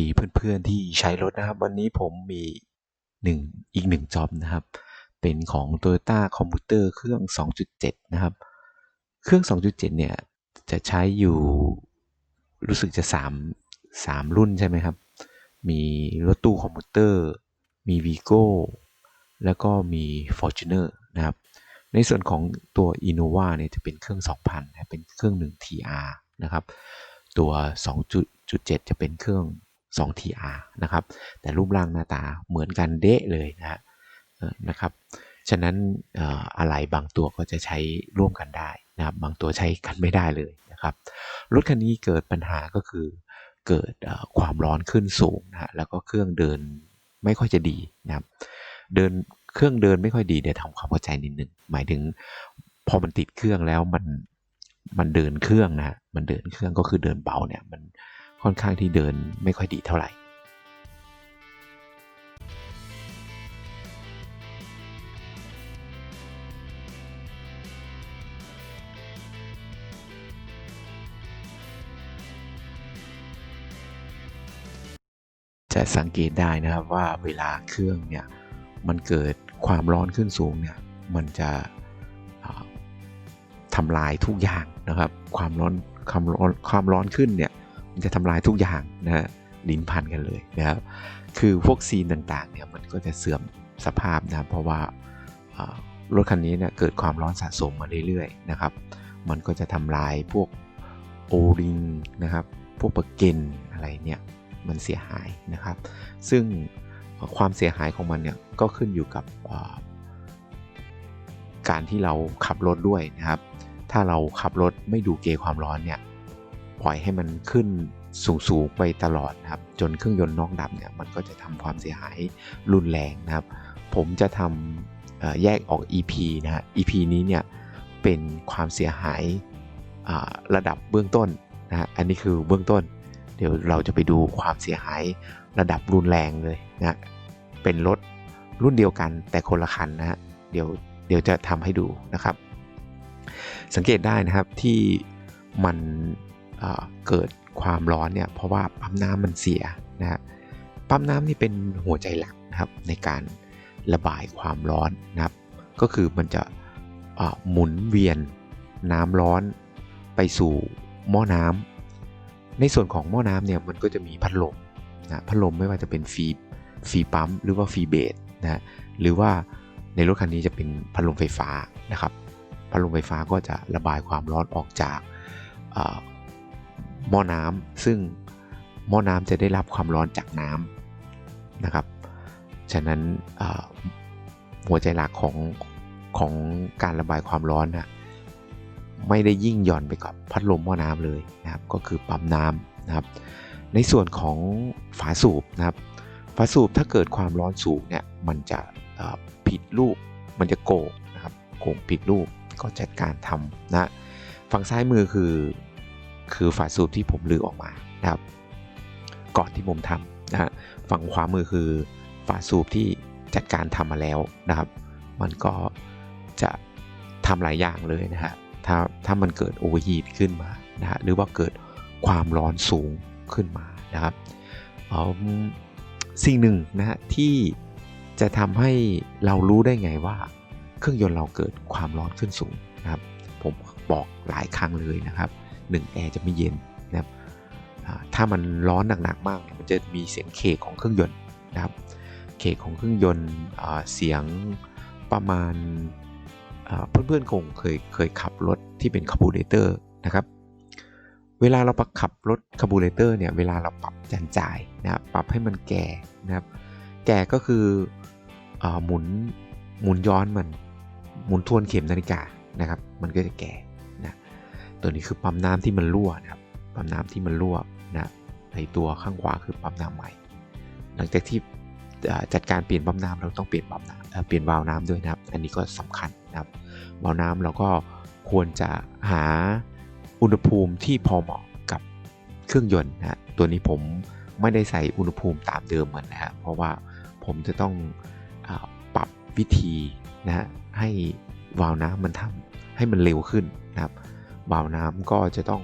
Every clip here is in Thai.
ดีเพื่อนๆที่ใช้รถนะครับ วันนี้ผมมีหนึ่งอีกหนึ่งจ็อบนะครับ เป็นของ Toyota Commuter เครื่อง 2.7 นะครับ เครื่อง 2.7 เนี่ย จะใช้อยู่รู้สึกจะ 3 3 รุ่นใช่ไหมครับ มีรถตู้คอมพิวเตอร์ มี Vigo แล้วก็มี Fortuner นะครับ ในส่วนของตัว Innova เนี่ยจะเป็นเครื่อง 2,000นะเป็นเครื่อง 1 TR นะครับ ตัว 2.7 จะเป็นเครื่อง 2 TR นะครับ แต่รูปร่างหน้าตาเหมือนกันเดะเลยนะฮะนะครับ ฉะนั้นอะไรบางตัวก็จะใช้ร่วมกันได้นะครับ บางตัวใช้กันไม่ได้เลยนะครับ รถคันนี้เกิดปัญหาก็คือเกิดความร้อนขึ้นสูงนะฮะ แล้วก็เครื่องเดินไม่ค่อยจะดีนะครับ เดินเครื่องเดินไม่ค่อยดีเดี๋ยวทำความเข้าใจนิดนึง หมายถึงพอมันติดเครื่องแล้วมันมันเดินเครื่องนะฮะมันเดินเครื่องก็คือเดินเบาเนี่ยมัน ค่อนข้างที่เดินไม่ค่อยดีเท่าไหร่ จะสังเกตได้นะครับว่าเวลาเครื่องเนี่ยมันเกิดความร้อนขึ้นสูงเนี่ยมันจะทำลายทุกอย่างนะครับ ความร้อนความร้อนความร้อนขึ้นเนี่ย มันจะทำลายทุกอย่างนะฮะลิ้นพันกันเลยนะครับ คือพวกซีนต่างๆเนี่ยมันก็จะเสื่อมสภาพนะเพราะว่ารถคันนี้เนี่ยเกิดความร้อนสะสมมาเรื่อยๆนะครับ มันก็จะทำลายพวกโอริงนะครับ พวกประเกนอะไรเนี่ยมันเสียหายนะครับ ซึ่งความเสียหายของมันเนี่ยก็ขึ้นอยู่กับการที่เราขับรถด้วยนะครับ ถ้าเราขับรถไม่ดูเกจความร้อนเนี่ย ปล่อยให้มันขึ้นสูงๆไปตลอดนะครับ จนเครื่องยนต์นอกดับเนี่ยมันก็จะทำความเสียหายรุนแรงนะครับ ผมจะทำแยกออก EP นะฮะ EP นี้เนี่ยเป็นความเสียหายระดับเบื้องต้นนะฮะอันนี้คือเบื้องต้น เดี๋ยวเราจะไปดูความเสียหายระดับรุนแรงเลยนะเป็นรถรุ่นเดียวกันแต่คนละคันนะฮะเดี๋ยวเดี๋ยวจะทำให้ดูนะครับ สังเกตได้นะครับที่มัน เกิดความร้อนเนี่ยเพราะว่าปั๊มน้ำมันเสียนะฮะปั๊มน้ำนี่เป็นหัวใจหลักนะครับในการระบายความร้อนนะครับ ก็คือมันจะหมุนเวียนน้ำร้อนไปสู่หม้อน้ำในส่วนของหม้อน้ำเนี่ยมันก็จะมีพัดลมนะพัดลมไม่ว่าจะเป็นฟีฟีปั๊มหรือว่าฟีเบสนะหรือว่าในรถคันนี้จะเป็นพัดลมไฟฟ้านะครับพัดลมไฟฟ้าก็จะระบายความร้อนออกจาก หม้อน้ำซึ่งหม้อน้ำจะได้รับความร้อนจากน้ำนะครับ ฉะนั้นหัวใจหลักของของการระบายความร้อนนะไม่ได้ยิ่งหย่อนไปกับพัดลมหม้อน้ำเลยนะครับ ก็คือปั๊มน้ำนะครับ ในส่วนของฝาสูบนะครับ ฝาสูบถ้าเกิดความร้อนสูงเนี่ยมันจะผิดรูป มันจะโก่งนะครับ โก่งผิดรูปก็จัดการทำนะ ฝั่งซ้ายมือคือ คือฝาสูบที่ผมลือออกมานะครับ ก่อนที่ผมทำนะฮะฝั่งขวามือคือฝาสูบที่จัดการทำมาแล้วนะครับ มันก็จะทำหลายอย่างเลยนะฮะถ้าถ้ามันเกิดโอเวอร์ฮีทขึ้นมานะฮะหรือว่าเกิดความร้อนสูงขึ้นมานะครับอืมสิ่งหนึ่งนะฮะที่จะทำให้เรารู้ได้ไงว่า เครื่องยนต์เราเกิดความร้อนขึ้นสูงนะครับ ผมบอกหลายครั้งเลยนะครับ หนึ่งแอร์จะไม่เย็นนะครับถ้ามันร้อนหนักๆมากเนี่ยมันจะมีเสียงเคกของเครื่องยนต์นะครับ เคกของเครื่องยนต์เสียงประมาณเพื่อนๆคงเคยเคยขับรถที่เป็นคาร์บูเรเตอร์นะครับเวลาเราประขับรถคาร์บูเรเตอร์เนี่ยเวลาเราปรับจันจ่ายนะครับปรับให้มันแก่นะครับแก่ก็คืออหมุนหมุนย้อนมันหมุนทวนเข็มนาฬิกานะครับ มันก็จะแก่ ตัวนี้คือปั๊มน้ำที่มันรั่วนะครับปั๊มน้ำที่มันรั่วนะในตัวข้างขวาคือปั๊มน้ำใหม่ หลังจากที่จัดการเปลี่ยนปั๊มน้ำเราต้องเปลี่ยนปั๊มน้ำเปลี่ยนวาล์วน้ำด้วยนะครับ อันนี้ก็สำคัญนะครับวาล์วน้ำเราก็ควรจะหาอุณหภูมิที่พอเหมาะกับเครื่องยนต์นะตัวนี้ผมไม่ได้ใส่อุณหภูมิตามเดิมเหมันนะฮะเพราะว่าผมจะต้องอปรับวิธีนะฮะให้วาล์วน้ำมันทำให้มันเร็วขึ้นนะครับ วาวน้ำก็จะต้อง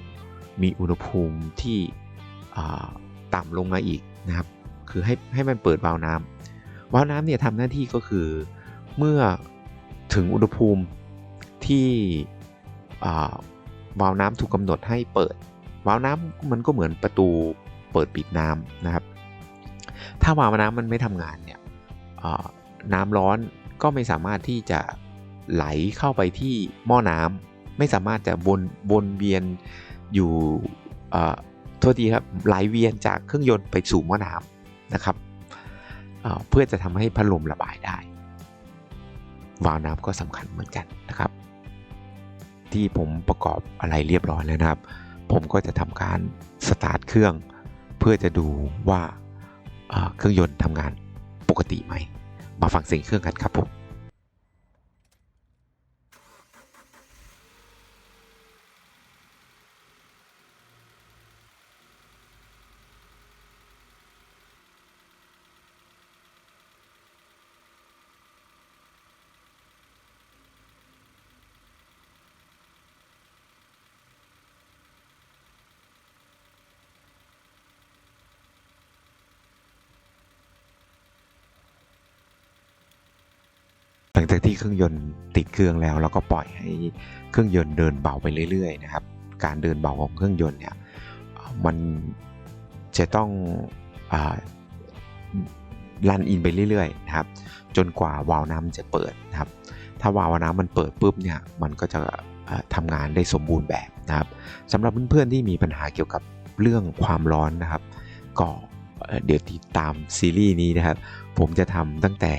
มีอุณหภูมิที่อ่าต่ำลงมาอีกนะครับ คือให้ให้มันเปิดวาล์วน้ำวาล์วน้ำเนี่ยทำหน้าที่ก็คือเมื่อถึงอุณหภูมิที่อ่าวาล์วน้ำถูกกำหนดให้เปิดวาล์วน้ำมันก็เหมือนประตูเปิดปิดน้ำนะครับ ถ้าวาล์วน้ำมันไม่ทำงานเนี่ยน้ำร้อนก็ไม่สามารถที่จะไหลเข้าไปที่หม้อน้ำ ไม่สามารถจะวนวนเวียนอยู่อ่าโทษทีครับไหลเวียนจากเครื่องยนต์ไปสู่หม้อน้ำนะครับเเพื่อจะทำให้พัดลมระบายได้ วาล์วน้ำก็สำคัญเหมือนกันนะครับ ที่ผมประกอบอะไรเรียบร้อยแล้วนะครับ ผมก็จะทำการสตาร์ทเครื่องเพื่อจะดูว่าเครื่องยนต์ทำงานปกติไหม มาฟังเสียงเครื่องกันครับผม ห ลังจากที่เครื่องยนต์ติดเครื่องแล้วเราก็ปล่อยให้เครื่องยนต์เดินเบาไปเรื่อยๆนะครับ การเดินเบาของเครื่องยนต์เนี่ยมันจะต้องรันอินไปเรื่อยๆนะครับ จนกว่าวาล์วน้ำจะเปิดนะครับ ถ้าวาล์วน้ำมันเปิดปุ๊บเนี่ยมันก็จะเอ่อทำงานได้สมบูรณ์แบบนะครับสำหรับเพื่อนๆที่มีปัญหาเกี่ยวกับเรื่องความร้อนนะครับ ก็เดี๋ยวติดตามซีรีส์นี้นะครับ ผมจะทำตั้งแต่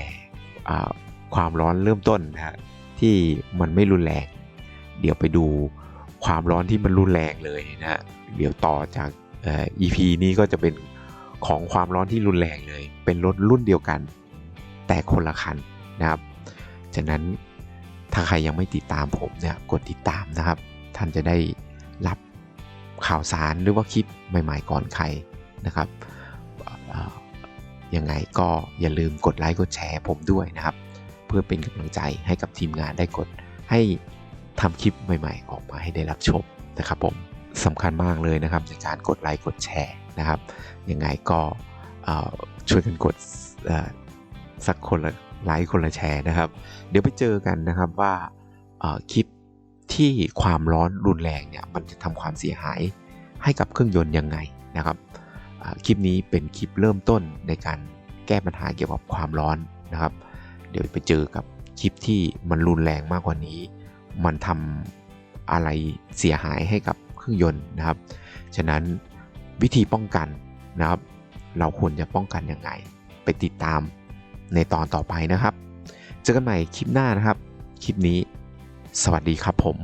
ความร้อนเริ่มต้นนะฮะที่มันไม่รุนแรง เดี๋ยวไปดูความร้อนที่มันรุนแรงเลยนะฮะเดี๋ยวต่อจากเอ่อ EP นี้ก็จะเป็นของความร้อนที่รุนแรงเลย เป็นรถรุ่นเดียวกัน แต่คนละคันนะครับฉะนั้นถ้าใครยังไม่ติดตามผมเนี่ยกดติดตามนะครับ ท่านจะได้รับข่าวสารหรือว่าคลิปใหม่ ๆ ก่อนใครนะครับยังไงก็อย่าลืมกดไลค์กดแชร์ผมด้วยนะครับ พื่อเป็นกำลังใจให้กับทีมงานได้กด ให้ทำคลิปใหม่ๆ ออกมาให้ได้รับชมนะครับผมสำคัญมากเลยนะครับในการกดไลค์กดแชร์นะครับยังไงก็ช่วยกันกดสักคนละไลค์คนละแชร์นะครับ เดี๋ยวไปเจอกันนะครับว่าคลิปที่ความร้อนรุนแรงเนี่ยมันจะทำความเสียหายให้กับเครื่องยนต์ยังไงนะครับคลิปนี้เป็นคลิปเริ่มต้นในการแก้ปัญหาเกี่ยวกับความร้อนนะครับ เดี๋ยวไปเจอกับคลิปที่มันรุนแรงมากกว่านี้ มันทำอะไรเสียหายให้กับเครื่องยนต์นะครับ ฉะนั้นวิธีป้องกันนะครับ เราควรจะป้องกันยังไง ไปติดตามในตอนต่อไปนะครับ เจอกันใหม่คลิปหน้านะครับ คลิปนี้ สวัสดีครับผม